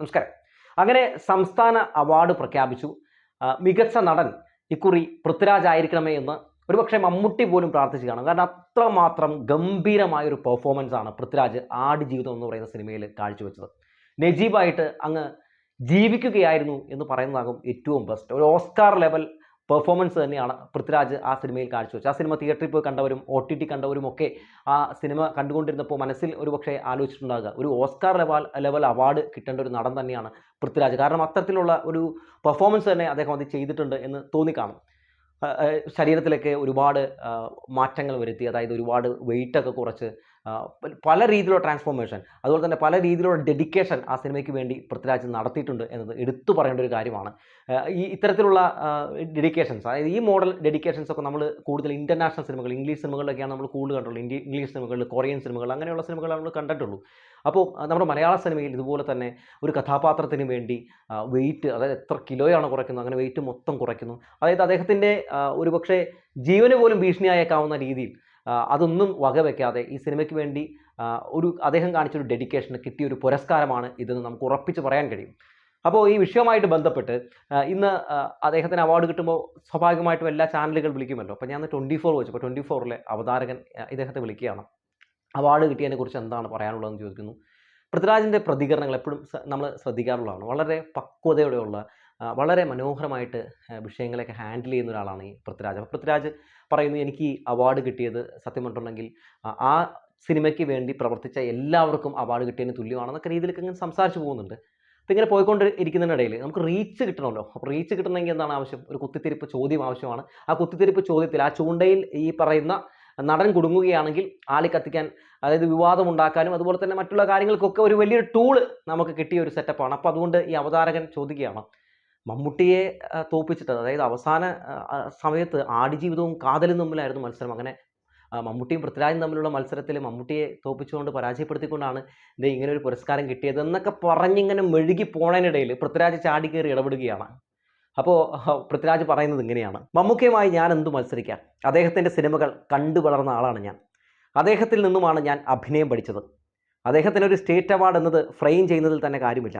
നമസ്കാരം. അങ്ങനെ സംസ്ഥാന അവാർഡ് പ്രഖ്യാപിച്ചു. മികച്ച നടൻ ഇക്കുറി പൃഥ്വിരാജ് ആയിരിക്കണമേ എന്ന് ഒരുപക്ഷെ മമ്മൂട്ടി പോലും പ്രാർത്ഥിച്ചു കാണും കാരണം അത്രമാത്രം ഗംഭീരമായ ഒരു പെർഫോമൻസ് ആണ് പൃഥ്വിരാജ് ആടുജീവിതം എന്ന് പറയുന്ന സിനിമയിൽ കാഴ്ചവെച്ചത്. നജീബായിട്ട് അങ്ങ് ജീവിക്കുകയായിരുന്നു എന്ന് പറയുന്നതാകും ഏറ്റവും ബെസ്റ്റ് ഒരു ഓസ്കാർ ലെവൽ പെർഫോമൻസ് തന്നെയാണ് പൃഥ്വിരാജ് ആ സിനിമയിൽ കാഴ്ചവെച്ചത്. ആ സിനിമ തിയേറ്ററിൽ പോയി കണ്ടവരും ഒ ടി ടി കണ്ടവരും ഒക്കെ ആ സിനിമ കണ്ടുകൊണ്ടിരുന്നപ്പോൾ മനസ്സിൽ ഒരു പക്ഷേ ആലോചിച്ചിട്ടുണ്ടാകുക ഒരു ഓസ്കാർ ലെവൽ ലെവൽ അവാർഡ് കിട്ടേണ്ട ഒരു നടൻ തന്നെയാണ് പൃഥ്വിരാജ്. കാരണം അത്തരത്തിലുള്ള ഒരു പെർഫോമൻസ് തന്നെ അദ്ദേഹം അത് ചെയ്തിട്ടുണ്ട് എന്ന് തോന്നിക്കാണും. ശരീരത്തിലൊക്കെ ഒരുപാട് മാറ്റങ്ങൾ വരുത്തി. അതായത് ഒരുപാട് വെയിറ്റൊക്കെ കുറച്ച് പല രീതിയിലുള്ള ട്രാൻസ്ഫോർമേഷൻ അതുപോലെ തന്നെ പല രീതിയിലുള്ള ഡെഡിക്കേഷൻ ആ സിനിമയ്ക്ക് വേണ്ടി പൃഥ്വിരാജ് നടത്തിയിട്ടുണ്ട് എന്നത് എടുത്തു പറയേണ്ട ഒരു കാര്യമാണ്. ഈ ഇത്തരത്തിലുള്ള ഡെഡിക്കേഷൻസ് അതായത് ഈ മോഡൽ ഡെഡിക്കേഷൻസ് ഒക്കെ നമ്മൾ കൂടുതൽ ഇന്റർനാഷണൽ സിനിമകൾ ഇംഗ്ലീഷ് സിനിമകളിലൊക്കെയാണ് നമ്മൾ കൂടുതൽ കണ്ടുള്ളൂ ഇംഗ്ലീഷ് സിനിമകളിൽ കൊറിയൻ സിനിമകൾ അങ്ങനെയുള്ള സിനിമകൾ നമ്മൾ കണ്ടിട്ടുള്ളൂ. അപ്പോൾ നമ്മുടെ മലയാള സിനിമയിൽ ഇതുപോലെ തന്നെ ഒരു കഥാപാത്രത്തിന് വേണ്ടി വെയിറ്റ് അതായത് എത്ര കിലോയാണ് കുറയ്ക്കുന്നത് അങ്ങനെ വെയിറ്റ് മൊത്തം കുറയ്ക്കുന്നു. അതായത് അദ്ദേഹത്തിന്റെ ഒരു പക്ഷേ ജീവന് പോലും ഭീഷണിയായേക്കാവുന്ന രീതിയിൽ അതൊന്നും വകവെക്കാതെ ഈ സിനിമയ്ക്ക് വേണ്ടി ഒരു അദ്ദേഹം കാണിച്ചൊരു ഡെഡിക്കേഷന് കിട്ടിയ ഒരു പുരസ്കാരമാണ് ഇതെന്ന് നമുക്ക് ഉറപ്പിച്ച് പറയാൻ കഴിയും. അപ്പോൾ ഈ വിഷയവുമായിട്ട് ബന്ധപ്പെട്ട് ഇന്ന് അദ്ദേഹത്തിന് അവാർഡ് കിട്ടുമ്പോൾ സ്വാഭാവികമായിട്ടും എല്ലാ ചാനലുകൾ വിളിക്കുമല്ലോ. അപ്പോൾ ഞാൻ ട്വന്റി ഫോർ വെച്ചപ്പോൾ ട്വന്റി ഫോറിലെ അവതാരകൻ ഇദ്ദേഹത്തെ വിളിക്കുകയാണ്. അവാർഡ് കിട്ടിയതിനെക്കുറിച്ച് എന്താണ് പറയാനുള്ളതെന്ന് ചോദിക്കുന്നു. പൃഥ്വിരാജിന്റെ പ്രതികരണങ്ങൾ എപ്പോഴും നമ്മൾ ശ്രദ്ധിക്കാറുള്ളതാണ്. വളരെ പക്വതയോടെയുള്ള വളരെ മനോഹരമായിട്ട് വിഷയങ്ങളെയൊക്കെ ഹാൻഡിൽ ചെയ്യുന്ന ഒരാളാണ് ഈ പൃഥ്വിരാജ്. അപ്പോൾ പൃഥ്വിരാജ് പറയുന്നു എനിക്ക് അവാർഡ് കിട്ടിയത് സത്യം പറഞ്ഞിട്ടുണ്ടെങ്കിൽ ആ സിനിമയ്ക്ക് വേണ്ടി പ്രവർത്തിച്ച എല്ലാവർക്കും അവാർഡ് കിട്ടിയതിന് തുല്യമാണെന്നൊക്കെ രീതിയിലൊക്കെ ഇങ്ങനെ സംസാരിച്ച് പോകുന്നുണ്ട്. അപ്പോൾ ഇങ്ങനെ പോയിക്കൊണ്ട് ഇരിക്കുന്നതിനിടയിൽ നമുക്ക് റീച്ച് കിട്ടണമല്ലോ. അപ്പോൾ റീച്ച് കിട്ടണമെങ്കിൽ എന്താണ് ആവശ്യം? ഒരു കുത്തിത്തിരിപ്പ് ചോദ്യം ആവശ്യമാണ്. ആ കുത്തിത്തിരിപ്പ് ചോദ്യത്തിൽ ആ ചൂണ്ടയിൽ ഈ പറയുന്ന നടൻ കുടുങ്ങുകയാണെങ്കിൽ ആളി കത്തിക്കാൻ അതായത് വിവാദമുണ്ടാക്കാനും അതുപോലെ തന്നെ മറ്റുള്ള കാര്യങ്ങൾക്കൊക്കെ ഒരു വലിയൊരു ടൂൾ നമുക്ക് കിട്ടിയ ഒരു സെറ്റപ്പാണ് അപ്പോൾ അതുകൊണ്ട് ഈ അവതാരകൻ ചോദിക്കുകയാണ് മമ്മൂട്ടിയെ തോപ്പിച്ചിട്ട് അതായത് അവസാന സമയത്ത് ആടുജീവിതവും കാതലും തമ്മിലായിരുന്നു മത്സരം. അങ്ങനെ മമ്മൂട്ടിയും പൃഥ്വിരാജും തമ്മിലുള്ള മത്സരത്തിൽ മമ്മൂട്ടിയെ തോൽപ്പിച്ചുകൊണ്ട് പരാജയപ്പെടുത്തിക്കൊണ്ടാണ് ഇത് ഇങ്ങനെ ഒരു പുരസ്കാരം കിട്ടിയത് എന്നൊക്കെ പറഞ്ഞിങ്ങനെ മെഴുകി പോണതിനിടയിൽ പൃഥ്വിരാജ് ചാടി കയറി ഇടപെടുകയാണ്. അപ്പോൾ പൃഥ്വിരാജ് പറയുന്നത് ഇങ്ങനെയാണ്. മമ്മൂക്കയുമായി ഞാൻ എന്തു മത്സരിക്കാൻ അദ്ദേഹത്തിന്റെ സിനിമകൾ കണ്ടു വളർന്ന ആളാണ് ഞാൻ. അദ്ദേഹത്തിൽ നിന്നുമാണ് ഞാൻ അഭിനയം പഠിച്ചത്. അദ്ദേഹത്തിന് ഒരു സ്റ്റേറ്റ് അവാർഡ് എന്നത് ഫ്രെയിം ചെയ്യുന്നതിൽ തന്നെ കാര്യമില്ല.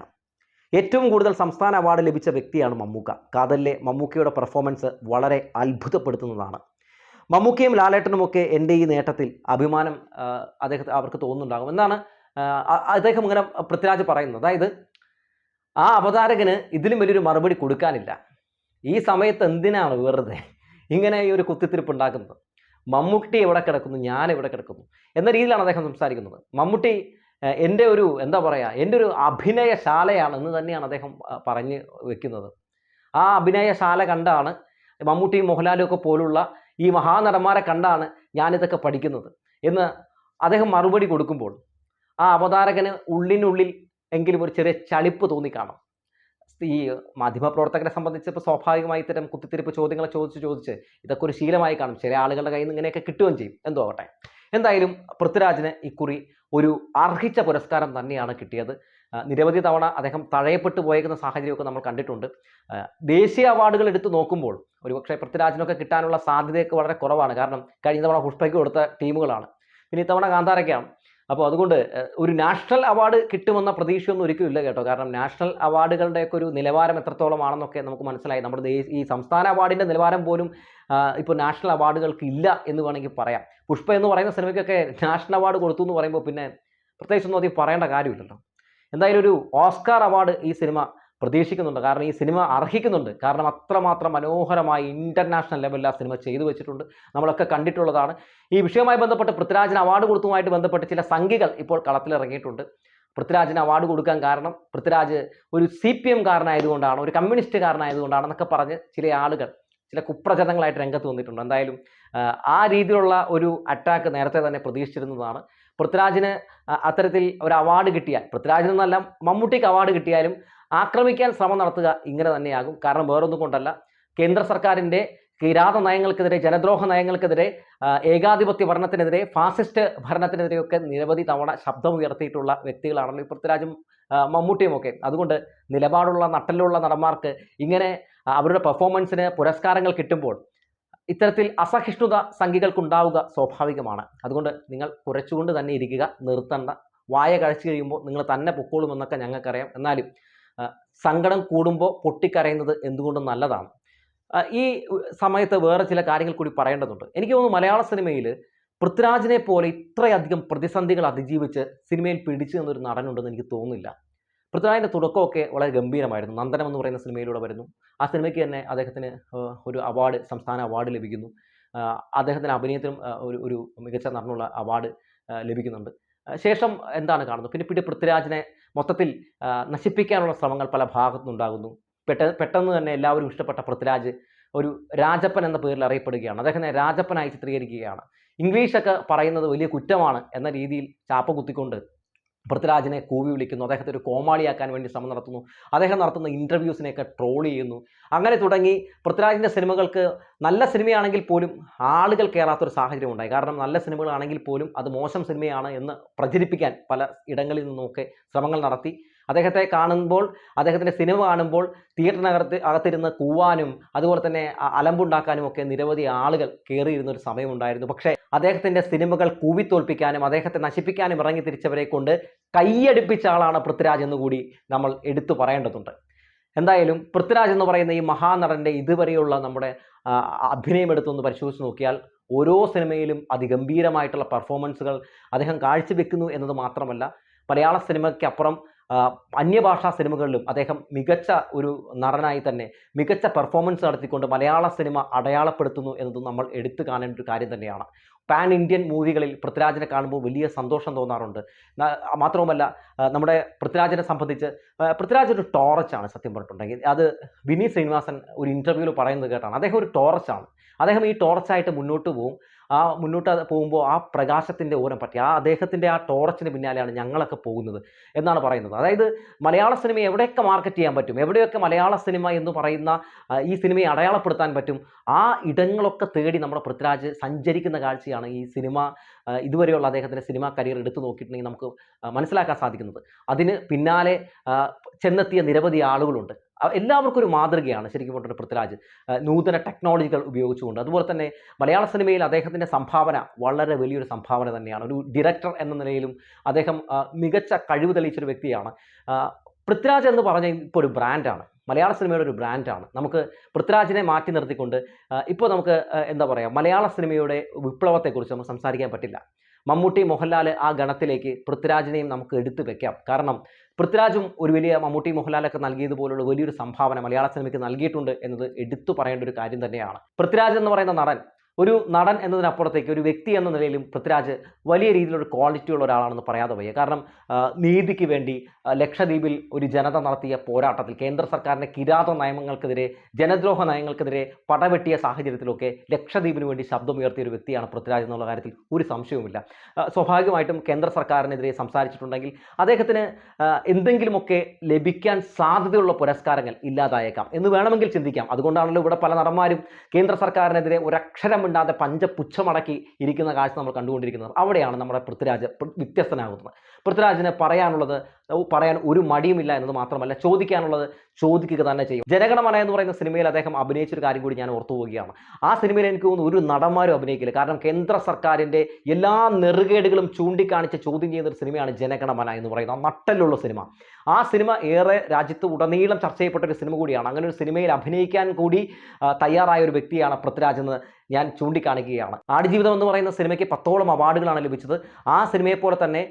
ഏറ്റവും കൂടുതൽ സംസ്ഥാന അവാർഡ് ലഭിച്ച വ്യക്തിയാണ് മമ്മൂക്ക. കാതലിലെ മമ്മൂക്കയുടെ പെർഫോമൻസ് വളരെ അത്ഭുതപ്പെടുത്തുന്നതാണ്. മമ്മൂക്കയും ലാലേട്ടനുമൊക്കെ എന്റെ ഈ നേട്ടത്തിൽ അഭിമാനം അദ്ദേഹത്തെ അവർക്ക് തോന്നുന്നുണ്ടാകും. എന്നാണ് അദ്ദേഹം ഇങ്ങനെ പൃഥ്വിരാജ് പറയുന്നത്. അതായത് ആ അവതാരകന് ഇതിലും വലിയൊരു മറുപടി കൊടുക്കാനില്ല. ഈ സമയത്ത് എന്തിനാണ് വെറുതെ ഇങ്ങനെ ഈ ഒരു കുത്തിത്തിരിപ്പ് ഉണ്ടാക്കുന്നത് മമ്മൂട്ടി എവിടെ കിടക്കുന്നു? ഞാൻ എവിടെ കിടക്കുന്നു? എന്ന രീതിയിലാണ് അദ്ദേഹം സംസാരിക്കുന്നത്. മമ്മൂട്ടി എന്റെ ഒരു എന്താ പറയുക എന്റെ ഒരു അഭിനയശാലയാണെന്ന് തന്നെയാണ് അദ്ദേഹം പറഞ്ഞ് വെക്കുന്നത്. ആ അഭിനയശാല കണ്ടാണ് മമ്മൂട്ടിയും മോഹൻലാലും ഒക്കെ പോലുള്ള ഈ മഹാനടന്മാരെ കണ്ടാണ് ഞാനിതൊക്കെ പഠിക്കുന്നത് എന്ന് അദ്ദേഹം മറുപടി കൊടുക്കുമ്പോൾ ആ അവതാരകന് ഉള്ളിനുള്ളിൽ എങ്കിലും ഒരു ചെറിയ ചളിപ്പ് തോന്നിക്കാണും. ഈ മാധ്യമപ്രവർത്തകരെ സംബന്ധിച്ച് ഇപ്പോൾ സ്വാഭാവികമായി ഇത്തരം കുത്തിത്തിരിപ്പ് ചോദ്യങ്ങൾ ചോദിച്ച് ചോദിച്ച് ഇതൊക്കെ ഒരു ശീലമായി കാണും. ചില ആളുകളുടെ കയ്യിൽ നിന്ന് ഇങ്ങനെയൊക്കെ കിട്ടുകയും ചെയ്യും. എന്തോ ആവട്ടെ. എന്തായാലും പൃഥ്വിരാജിന് ഇക്കുറി ഒരു അർഹിച്ച പുരസ്കാരം തന്നെയാണ് കിട്ടിയത്. നിരവധി തവണ അദ്ദേഹം തഴയപ്പെട്ടു പോയേക്കുന്ന സാഹചര്യമൊക്കെ നമ്മൾ കണ്ടിട്ടുണ്ട്. ദേശീയ അവാർഡുകൾ എടുത്ത് നോക്കുമ്പോൾ ഒരുപക്ഷെ പൃഥ്വിരാജിനൊക്കെ കിട്ടാനുള്ള സാധ്യതയൊക്കെ വളരെ കുറവാണ്. കാരണം കഴിഞ്ഞ തവണ പുഷ്പയ്ക്ക് കൊടുത്ത ടീമുകളാണ്. പിന്നെ ഇത്തവണ കാന്താരയ്ക്കാണ്. അപ്പോൾ അതുകൊണ്ട് ഒരു നാഷണൽ അവാർഡ് കിട്ടുമെന്ന പ്രതീക്ഷയൊന്നും ഒരിക്കലും ഇല്ല കേട്ടോ. കാരണം നാഷണൽ അവാർഡുകളുടെയൊക്കെ ഒരു നിലവാരം എത്രത്തോളമാണെന്നൊക്കെ നമുക്ക് മനസ്സിലായി. നമ്മുടെ ഈ സംസ്ഥാന അവാർഡിന്റെ നിലവാരം പോലും ഇപ്പോൾ നാഷണൽ അവാർഡുകൾക്ക് ഇല്ല എന്ന് വേണമെങ്കിൽ പറയാം. പുഷ്പ എന്ന് പറയുന്ന സിനിമയ്ക്കൊക്കെ നാഷണൽ അവാർഡ് കൊടുത്തു എന്ന് പറയുമ്പോൾ പിന്നെ പ്രത്യേകിച്ചൊന്നും അധികം പറയേണ്ട കാര്യമില്ലല്ലോ. എന്തായാലും ഒരു ഓസ്കാർ അവാർഡ് ഈ സിനിമ പ്രതീക്ഷിക്കുന്നുണ്ട്. കാരണം ഈ സിനിമ അർഹിക്കുന്നുണ്ട്. കാരണം അത്രമാത്രം മനോഹരമായി ഇന്റർനാഷണൽ ലെവലിൽ ആ സിനിമ ചെയ്തു വെച്ചിട്ടുണ്ട്. നമ്മളൊക്കെ കണ്ടിട്ടുള്ളതാണ്. ഈ വിഷയവുമായി ബന്ധപ്പെട്ട് പൃഥ്വിരാജിന് അവാർഡ് കൊടുത്തതുമായിട്ട് ബന്ധപ്പെട്ട് ചില സംഖ്യകൾ ഇപ്പോൾ കളത്തിലിറങ്ങിയിട്ടുണ്ട്. പൃഥ്വിരാജിന് അവാർഡ് കൊടുക്കാൻ കാരണം പൃഥ്വിരാജ് ഒരു സി പി എംകാരനായതുകൊണ്ടാണ് ഒരു കമ്മ്യൂണിസ്റ്റുകാരനായതുകൊണ്ടാണെന്നൊക്കെ പറഞ്ഞ് ചില ആളുകൾ ചില കുപ്രചരണങ്ങളായിട്ട് രംഗത്ത് വന്നിട്ടുണ്ട്. എന്തായാലും ആ, രീതിയിലുള്ള ഒരു അറ്റാക്ക് നേരത്തെ തന്നെ പ്രതീക്ഷിച്ചിരുന്നതാണ്. പൃഥ്വിരാജിന് അത്തരത്തിൽ ഒരു അവാർഡ് കിട്ടിയാൽ പൃഥ്വിരാജിൽ നിന്നല്ല മമ്മൂട്ടിക്ക് അവാർഡ് കിട്ടിയാലും ആക്രമിക്കാൻ ശ്രമം നടത്തുക ഇങ്ങനെ തന്നെയാകും. കാരണം വേറൊന്നും കൊണ്ടല്ല. കേന്ദ്ര സർക്കാരിന്റെ കിരാത നയങ്ങൾക്കെതിരെ ജനദ്രോഹ നയങ്ങൾക്കെതിരെ ഏകാധിപത്യ ഭരണത്തിനെതിരെ ഫാസിസ്റ്റ് ഭരണത്തിനെതിരെയൊക്കെ നിരവധി തവണ ശബ്ദമുയർത്തിയിട്ടുള്ള വ്യക്തികളാണല്ലോ ഈ പൃഥ്വിരാജും മമ്മൂട്ടിയുമൊക്കെ അതുകൊണ്ട് നിലപാടുള്ള നട്ടലുള്ള നടന്മാർക്ക് ഇങ്ങനെ അവരുടെ പെർഫോമൻസിന് പുരസ്കാരങ്ങൾ കിട്ടുമ്പോൾ ഇത്തരത്തിൽ അസഹിഷ്ണുത സംഖികൾക്കുണ്ടാവുക സ്വാഭാവികമാണ്. അതുകൊണ്ട് നിങ്ങൾ കുറച്ചുകൊണ്ട് തന്നെ ഇരിക്കുക നിർത്തണ്ട. വായ കഴിച്ചു കഴിയുമ്പോൾ നിങ്ങൾ തന്നെ പൊക്കോളുമെന്നൊക്കെ ഞങ്ങൾക്കറിയാം. എന്നാലും സങ്കടം കൂടുമ്പോൾ പൊട്ടിക്കരയുന്നത് എന്തുകൊണ്ടും നല്ലതാണ്? ഈ സമയത്ത് വേറെ ചില കാര്യങ്ങൾ കൂടി പറയേണ്ടതുണ്ട്. എനിക്ക് തോന്നുന്നു മലയാള സിനിമയിൽ പൃഥ്വിരാജിനെ പോലെ ഇത്രയധികം പ്രതിസന്ധികൾ അതിജീവിച്ച് സിനിമയിൽ പിടിച്ചു നിന്നൊരു നടനുണ്ടെന്ന് എനിക്ക് തോന്നുന്നില്ല. പൃഥ്വിരാജിന്റെ തുടക്കമൊക്കെ വളരെ ഗംഭീരമായിരുന്നു. നന്ദനം എന്ന് പറയുന്ന സിനിമയിലൂടെ വരുന്നു. ആ സിനിമയ്ക്ക് തന്നെ അദ്ദേഹത്തിന് ഒരു അവാർഡ് സംസ്ഥാന അവാർഡ് ലഭിക്കുന്നു. അദ്ദേഹത്തിന്റെ അഭിനയത്തിനും ഒരു ഒരു മികച്ച നടനുള്ള അവാർഡ് ലഭിക്കുന്നുണ്ട്. ശേഷം എന്താണ് കാണുന്നത്? പിന്നെ പിന്നെ പൃഥ്വിരാജിനെ മൊത്തത്തിൽ നശിപ്പിക്കാനുള്ള ശ്രമങ്ങൾ പല ഭാഗത്തുനിന്നുണ്ടാകുന്നു പെട്ട പെട്ടെന്ന് തന്നെ എല്ലാവരും ഇഷ്ടപ്പെട്ട പൃഥ്വിരാജ് ഒരു രാജപ്പൻ എന്ന പേരിൽ അറിയപ്പെടുകയാണ്. അദ്ദേഹത്തിനെ രാജപ്പനായി ചിത്രീകരിക്കുകയാണ്. ഇംഗ്ലീഷൊക്കെ പറയുന്നത് വലിയ കുറ്റമാണ് എന്ന രീതിയിൽ ചാപ്പ കുത്തിക്കൊണ്ട് പൃഥ്വിരാജിനെ കൂവി വിളിക്കുന്നു. അദ്ദേഹത്തെ ഒരു കോമാളിയാക്കാൻ വേണ്ടി ശ്രമം നടത്തുന്നു. അദ്ദേഹം നടത്തുന്ന ഇന്റർവ്യൂസിനെയൊക്കെ ട്രോൾ ചെയ്യുന്നു. അങ്ങനെ തുടങ്ങി പൃഥ്വിരാജിന്റെ സിനിമകൾക്ക് നല്ല സിനിമയാണെങ്കിൽ പോലും ആളുകൾ കയറാത്തൊരു സാഹചര്യം ഉണ്ടായി. കാരണം നല്ല സിനിമകളാണെങ്കിൽ പോലും അത് മോശം സിനിമയാണ് എന്ന് പ്രചരിപ്പിക്കാൻ പല ഇടങ്ങളിൽ നിന്നുമൊക്കെ ശ്രമങ്ങൾ നടത്തി. അദ്ദേഹത്തെ കാണുമ്പോൾ അദ്ദേഹത്തിന്റെ സിനിമ കാണുമ്പോൾ തിയേറ്ററിനകത്ത് അകത്തിരുന്ന് കൂവാനും അതുപോലെ തന്നെ അലമ്പുണ്ടാക്കാനും ഒക്കെ നിരവധി ആളുകൾ കയറിയിരുന്ന ഒരു സമയമുണ്ടായിരുന്നു പക്ഷേ അദ്ദേഹത്തിന്റെ സിനിമകൾ കൂവിത്തോൽപ്പിക്കാനും അദ്ദേഹത്തെ നശിപ്പിക്കാനും ഇറങ്ങി തിരിച്ചവരെ കൊണ്ട് കൈയടിപ്പിച്ച ആളാണ് പൃഥ്വിരാജ് എന്ന് കൂടി നമ്മൾ എടുത്തു പറയേണ്ടതുണ്ട്. എന്തായാലും പൃഥ്വിരാജ് എന്ന് പറയുന്ന ഈ മഹാനടന്റെ ഇതുവരെയുള്ള നമ്മുടെ അഭിനയം എടുത്തൊന്ന് പരിശോധിച്ച് നോക്കിയാൽ ഓരോ സിനിമയിലും അതിഗംഭീരമായിട്ടുള്ള പെർഫോമൻസുകൾ അദ്ദേഹം കാഴ്ചവെക്കുന്നു എന്നത് മാത്രമല്ല മലയാള സിനിമയ്ക്കപ്പുറം അന്യഭാഷാ സിനിമകളിലും അദ്ദേഹം മികച്ച ഒരു നടനായി തന്നെ മികച്ച പെർഫോമൻസ് നടത്തിക്കൊണ്ട് മലയാള സിനിമ അടയാളപ്പെടുത്തുന്നു എന്നതും നമ്മൾ എടുത്തു കാണേണ്ട ഒരു കാര്യം തന്നെയാണ്. പാൻ ഇന്ത്യൻ മൂവികളിൽ പൃഥ്വിരാജിനെ കാണുമ്പോൾ വലിയ സന്തോഷം തോന്നാറുണ്ട്. മാത്രവുമല്ല നമ്മുടെ പൃഥ്വിരാജിനെ സംബന്ധിച്ച് പൃഥ്വിരാജ് ഒരു ടോറച്ചാണ് സത്യം പറഞ്ഞിട്ടുണ്ടെങ്കിൽ. അത് വിനീത് ശ്രീനിവാസൻ ഒരു ഇന്റർവ്യൂവിൽ പറയുന്നത് കേട്ടാണ്. അദ്ദേഹം ഒരു ടോറച്ചാണ്. അദ്ദേഹം ഈ ടോർച്ചായിട്ട് മുന്നോട്ട് പോകും ആ മുന്നോട്ട് പോകുമ്പോൾ ആ പ്രകാശത്തിന്റെ ഓരം പറ്റി ആ അദ്ദേഹത്തിന്റെ ആ ടോർച്ചിന് പിന്നാലെയാണ് ഞങ്ങളൊക്കെ പോകുന്നത് എന്നാണ് പറയുന്നത്. അതായത് മലയാള സിനിമ എവിടെയൊക്കെ മാർക്കറ്റ് ചെയ്യാൻ പറ്റും എവിടെയൊക്കെ മലയാള സിനിമ എന്ന് പറയുന്ന ഈ സിനിമയെ അടയാളപ്പെടുത്താൻ പറ്റും ആ ഇടങ്ങളൊക്കെ തേടി നമ്മുടെ പൃഥ്വിരാജ് സഞ്ചരിക്കുന്ന കാഴ്ചയാണ് ഈ സിനിമ ഇതുവരെയുള്ള അദ്ദേഹത്തിന്റെ സിനിമാ കരിയർ എടുത്തു നോക്കിയിട്ടുണ്ടെങ്കിൽ നമുക്ക് മനസ്സിലാക്കാൻ സാധിക്കുന്നത്. അതിന് പിന്നാലെ ചെന്നെത്തിയ നിരവധി ആളുകളുണ്ട്. എല്ലാവർക്കും ഒരു മാതൃകയാണ് ശരിക്കും പറഞ്ഞിട്ട് പൃഥ്വിരാജ്. നൂതന ടെക്നോളജികൾ ഉപയോഗിച്ചുകൊണ്ട്. അതുപോലെ തന്നെ മലയാള സിനിമയിൽ അദ്ദേഹത്തിന്റെ സംഭാവന വളരെ വലിയൊരു സംഭാവന തന്നെയാണ്. ഒരു ഡയറക്ടർ എന്ന നിലയിലും അദ്ദേഹം മികച്ച കഴിവ് തെളിയിച്ചൊരു വ്യക്തിയാണ്. പൃഥ്വിരാജ് എന്ന് പറഞ്ഞ ഇപ്പോൾ ഒരു ബ്രാൻഡാണ് മലയാള സിനിമയുടെ ഒരു ബ്രാൻഡാണ് നമുക്ക് പൃഥ്വിരാജിനെ മാറ്റി നിർത്തിക്കൊണ്ട് ഇപ്പോൾ നമുക്ക് എന്താ പറയുക മലയാള സിനിമയുടെ വിപ്ലവത്തെക്കുറിച്ച് നമുക്ക് സംസാരിക്കാൻ പറ്റില്ല. മമ്മൂട്ടി മോഹൻലാൽ ആ ഗണത്തിലേക്ക് പൃഥ്വിരാജിനെയും നമുക്ക് എടുത്തു വെക്കാം. കാരണം പൃഥ്വിരാജും ഒരു വലിയ മമ്മൂട്ടി മോഹൻലാലൊക്കെ നൽകിയതുപോലുള്ള വലിയൊരു സംഭാവന മലയാള സിനിമയ്ക്ക് നൽകിയിട്ടുണ്ട് എന്നത് എടുത്തു പറയേണ്ട ഒരു കാര്യം തന്നെയാണ്. പൃഥ്വിരാജ് എന്ന് പറയുന്ന നടൻ ഒരു നടൻ എന്നതിനപ്പുറത്തേക്ക് ഒരു വ്യക്തി എന്ന നിലയിലും പൃഥ്വിരാജ് വലിയ രീതിയിലൊരു ക്വാളിറ്റി ഉള്ള ഒരാളാണെന്ന് പറയാതെ വയ്യ. കാരണം നീതിക്ക് വേണ്ടി ലക്ഷദ്വീപിൽ ഒരു ജനത നടത്തിയ പോരാട്ടത്തിൽ കേന്ദ്ര സർക്കാരിന്റെ കിരാത നയങ്ങൾക്കെതിരെ ജനദ്രോഹ നയങ്ങൾക്കെതിരെ പടവെട്ടിയ സാഹചര്യത്തിലൊക്കെ ലക്ഷദ്വീപിന് വേണ്ടി ശബ്ദമുയർത്തിയ ഒരു വ്യക്തിയാണ് പൃഥ്വിരാജ് എന്നുള്ള കാര്യത്തിൽ ഒരു സംശയവുമില്ല. സ്വാഭാവികമായിട്ടും കേന്ദ്ര സർക്കാരിനെതിരെ സംസാരിച്ചിട്ടുണ്ടെങ്കിൽ അദ്ദേഹത്തിന് എന്തെങ്കിലുമൊക്കെ ലഭിക്കാൻ സാധ്യതയുള്ള പുരസ്കാരങ്ങൾ ഇല്ലാതായേക്കാം. എന്ന് വേണമെങ്കിൽ ചിന്തിക്കാം. അതുകൊണ്ടാണല്ലോ ഇവിടെ പല നടന്മാരും കേന്ദ്ര സർക്കാരിനെതിരെ ഒരക്ഷരം മിണ്ടാതെ പഞ്ചപുച്ഛമടക്കി ഇരിക്കുന്ന കാഴ്ച നമ്മൾ കണ്ടുകൊണ്ടിരിക്കുന്നത്. അവിടെയാണ് നമ്മുടെ പൃഥ്വിരാജ് വ്യത്യസ്തനാകുന്നത്. പൃഥ്വിരാജിന് പറയാനുള്ളത് പറയാൻ ഒരു മടിയുമില്ല എന്നത് മാത്രമല്ല ചോദിക്കാനുള്ളത് ചോദിക്കുക തന്നെ ചെയ്യും. ജനഗണമന എന്ന് പറയുന്ന സിനിമയിൽ അദ്ദേഹം അഭിനയിച്ചൊരു കാര്യം കൂടി ഞാൻ ഓർത്തു പോവുകയാണ്. ആ സിനിമയിൽ എനിക്ക് തോന്നുന്നു ഒരു നടന്മാരും അഭിനയിക്കില്ല. കാരണം കേന്ദ്ര സർക്കാരിന്റെ എല്ലാ നെറുകേടുകളും ചൂണ്ടിക്കാണിച്ച് ചോദ്യം ചെയ്യുന്ന ഒരു സിനിമയാണ് ജനഗണമന എന്ന് പറയുന്ന നട്ടലുള്ള സിനിമ. ആ സിനിമ ഏറെ രാജ്യത്ത് ഉടനീളം ചർച്ച ചെയ്യപ്പെട്ട ഒരു സിനിമ കൂടിയാണ്. അങ്ങനെ ഒരു സിനിമയിൽ അഭിനയിക്കാൻ കൂടി തയ്യാറായ ഒരു വ്യക്തിയാണ് പൃഥ്വിരാജ് എന്ന് ഞാൻ ചൂണ്ടിക്കാണിക്കുകയാണ്. ആടുജീവിതം എന്ന് പറയുന്ന സിനിമയ്ക്ക് പത്തോളം അവാർഡുകളാണ് ലഭിച്ചത്. ആ സിനിമയെ പോലെ തന്നെ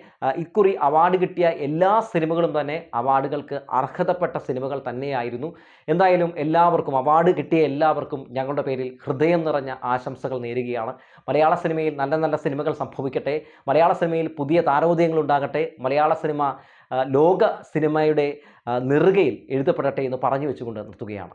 ഇക്കുറി അവാർഡ് കിട്ടിയ എല്ലാ സിനിമകളും തന്നെ അവാർഡുകൾക്ക് അർഹതപ്പെട്ട സിനിമകൾ തന്നെയായിരുന്നു. എന്തായാലും എല്ലാവർക്കും അവാർഡ് കിട്ടിയ എല്ലാവർക്കും ഞങ്ങളുടെ പേരിൽ ഹൃദയം നിറഞ്ഞ ആശംസകൾ നേരുകയാണ്. മലയാള സിനിമയിൽ നല്ല നല്ല സിനിമകൾ സംഭവിക്കട്ടെ. മലയാള സിനിമയിൽ പുതിയ താരോദയങ്ങൾ ഉണ്ടാകട്ടെ. മലയാള സിനിമ ലോക സിനിമയുടെ നെറുകയിൽ എഴുതപ്പെടട്ടെ എന്ന് പറഞ്ഞു വെച്ചുകൊണ്ട് നിർത്തുകയാണ്.